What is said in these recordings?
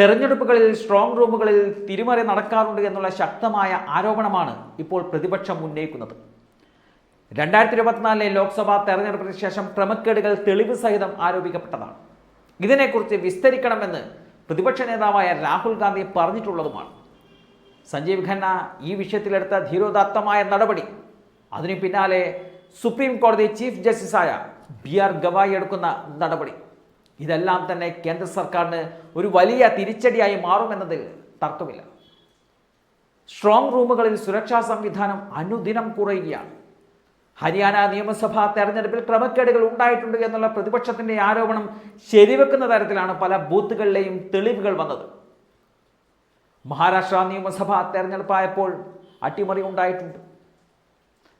തെരഞ്ഞെടുപ്പുകളിൽ സ്ട്രോങ് റൂമുകളിൽ തിരിമറി നടക്കാറുണ്ട് എന്നുള്ള ശക്തമായ ആരോപണമാണ് ഇപ്പോൾ പ്രതിപക്ഷം ഉന്നയിക്കുന്നത്. രണ്ടായിരത്തി ഇരുപത്തിനാലിലെ ലോക്സഭാ തെരഞ്ഞെടുപ്പിന് ശേഷം ക്രമക്കേടുകൾ തെളിവ് സഹിതം ആരോപിക്കപ്പെട്ടതാണ്. ഇതിനെക്കുറിച്ച് വിസ്തരിക്കണമെന്ന് പ്രതിപക്ഷ നേതാവായ രാഹുൽ ഗാന്ധി പറഞ്ഞിട്ടുള്ളതുമാണ്. സഞ്ജീവ് ഖന്ന ഈ വിഷയത്തിലെടുത്ത ധീരോദാത്തമായ നടപടി. അതിനു പിന്നാലെ സുപ്രീം കോടതി ചീഫ് ജസ്റ്റിസായ ബി ആർ ഗവായി എടുക്കുന്ന നടപടി. ഇതെല്ലാം തന്നെ കേന്ദ്ര സർക്കാരിന് ഒരു വലിയ തിരിച്ചടിയായി മാറുമെന്നതിൽ തർക്കമില്ല. സ്ട്രോങ് റൂമുകളിൽ സുരക്ഷാ സംവിധാനം അനുദിനം കുറയുകയാണ്. ഹരിയാന നിയമസഭാ തെരഞ്ഞെടുപ്പിൽ ക്രമക്കേടുകൾ ഉണ്ടായിട്ടുണ്ട് എന്നുള്ള പ്രതിപക്ഷത്തിന്റെ ആരോപണം ശരിവെക്കുന്ന തരത്തിലാണ് പല ബൂത്തുകളിലെയും തെളിവുകൾ വന്നത്. മഹാരാഷ്ട്ര നിയമസഭാ തെരഞ്ഞെടുപ്പായപ്പോൾ അട്ടിമറി ഉണ്ടായിട്ടുണ്ട്.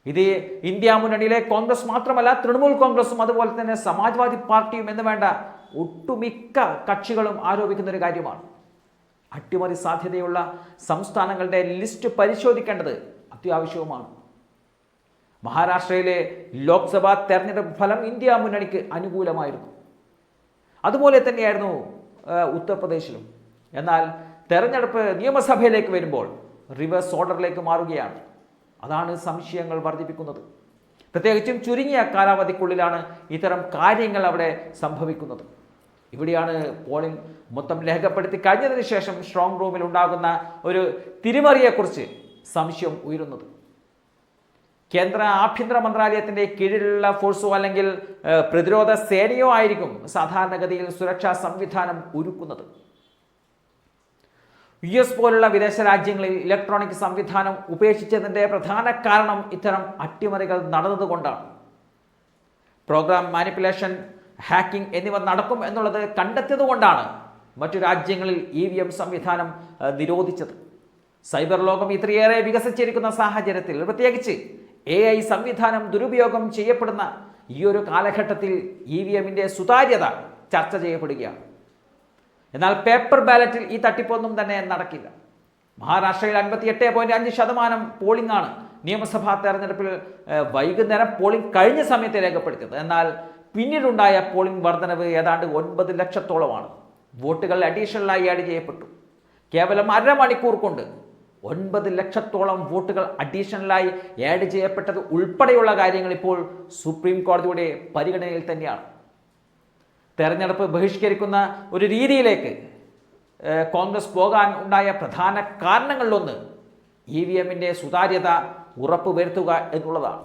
ഇത് ഇന്ത്യ മുന്നണിയിലെ കോൺഗ്രസ് മാത്രമല്ല തൃണമൂൽ കോൺഗ്രസും അതുപോലെ തന്നെ സമാജ്വാദി പാർട്ടിയും എന്ന് വേണ്ട ഒട്ടുമിക്ക കക്ഷികളും ആരോപിക്കുന്ന ഒരു കാര്യമാണ്. അട്ടിമറി സാധ്യതയുള്ള സംസ്ഥാനങ്ങളുടെ ലിസ്റ്റ് പരിശോധിക്കേണ്ടത് അത്യാവശ്യവുമാണ്. മഹാരാഷ്ട്രയിലെ ലോക്സഭാ തെരഞ്ഞെടുപ്പ് ഫലം ഇന്ത്യ മുന്നണിക്ക് അനുകൂലമായിരുന്നു. അതുപോലെ തന്നെയായിരുന്നു ഉത്തർപ്രദേശിലും. എന്നാൽ തെരഞ്ഞെടുപ്പ് നിയമസഭയിലേക്ക് വരുമ്പോൾ റിവേഴ്സ് ഓർഡറിലേക്ക് മാറുകയാണ്. അതാണ് സംശയങ്ങൾ വർദ്ധിപ്പിക്കുന്നത്. പ്രത്യേകിച്ചും ചുരുങ്ങിയ കാലാവധിക്കുള്ളിലാണ് ഇത്തരം കാര്യങ്ങൾ അവിടെ സംഭവിക്കുന്നത്. ഇവിടെയാണ് പോളിംഗ് മൊത്തം രേഖപ്പെടുത്തി കഴിഞ്ഞതിന് ശേഷം സ്ട്രോങ് റൂമിൽ ഉണ്ടാകുന്ന ഒരു തിരിമറിയെക്കുറിച്ച് സംശയം ഉയരുന്നത്. കേന്ദ്ര ആഭ്യന്തര മന്ത്രാലയത്തിന്റെ കീഴിലുള്ള ഫോഴ്സോ അല്ലെങ്കിൽ പ്രതിരോധ സേനയോ ആയിരിക്കും സാധാരണഗതിയിൽ സുരക്ഷാ സംവിധാനം ഒരുക്കുന്നത്. യു എസ് പോലുള്ള വിദേശ രാജ്യങ്ങളിൽ ഇലക്ട്രോണിക് സംവിധാനം ഉപേക്ഷിച്ചതിന്റെ പ്രധാന കാരണം ഇത്തരം അട്ടിമറികൾ നടന്നതുകൊണ്ടാണ്. പ്രോഗ്രാം മാനിപ്പുലേഷൻ ഹാക്കിംഗ് എന്നിവ നടക്കും എന്നുള്ളത് കണ്ടെത്തിയതുകൊണ്ടാണ് മറ്റു രാജ്യങ്ങളിൽ ഇ വി എം സംവിധാനം നിരോധിച്ചത്. സൈബർ ലോകം ഇത്രയേറെ വികസിച്ചിരിക്കുന്ന സാഹചര്യത്തിൽ പ്രത്യേകിച്ച് എ ഐ സംവിധാനം ദുരുപയോഗം ചെയ്യപ്പെടുന്ന ഈ ഒരു കാലഘട്ടത്തിൽ ഇ വി എമ്മിന്റെ സുതാര്യത ചർച്ച ചെയ്യപ്പെടുകയാണ്. എന്നാൽ പേപ്പർ ബാലറ്റിൽ ഈ തട്ടിപ്പൊന്നും തന്നെ നടക്കില്ല. മഹാരാഷ്ട്രയിൽ അൻപത്തി എട്ട് പോയിന്റ് അഞ്ച് ശതമാനം പോളിംഗ് ആണ് നിയമസഭാ തെരഞ്ഞെടുപ്പിൽ വൈകുന്നേരം പോളിംഗ് കഴിഞ്ഞ സമയത്ത് രേഖപ്പെടുത്തിയത്. എന്നാൽ പിന്നീടുണ്ടായ പോളിംഗ് വർധനവ് ഏതാണ്ട് ഒൻപത് ലക്ഷത്തോളമാണ്. വോട്ടുകൾ അഡീഷണലായി ആഡ് ചെയ്യപ്പെട്ടു. കേവലം അരമണിക്കൂർ കൊണ്ട് ഒൻപത് ലക്ഷത്തോളം വോട്ടുകൾ അഡീഷണലായി ആഡ് ചെയ്യപ്പെട്ടത് ഉൾപ്പെടെയുള്ള കാര്യങ്ങൾ ഇപ്പോൾ സുപ്രീം കോടതിയുടെ പരിഗണനയിൽ തന്നെയാണ്. തെരഞ്ഞെടുപ്പ് ബഹിഷ്കരിക്കുന്ന ഒരു രീതിയിലേക്ക് കോൺഗ്രസ് പോകാൻ ഉണ്ടായ പ്രധാന കാരണങ്ങളിലൊന്ന് ഇ വി എമ്മിന്റെ സുതാര്യത ഉറപ്പുവരുത്തുക എന്നുള്ളതാണ്.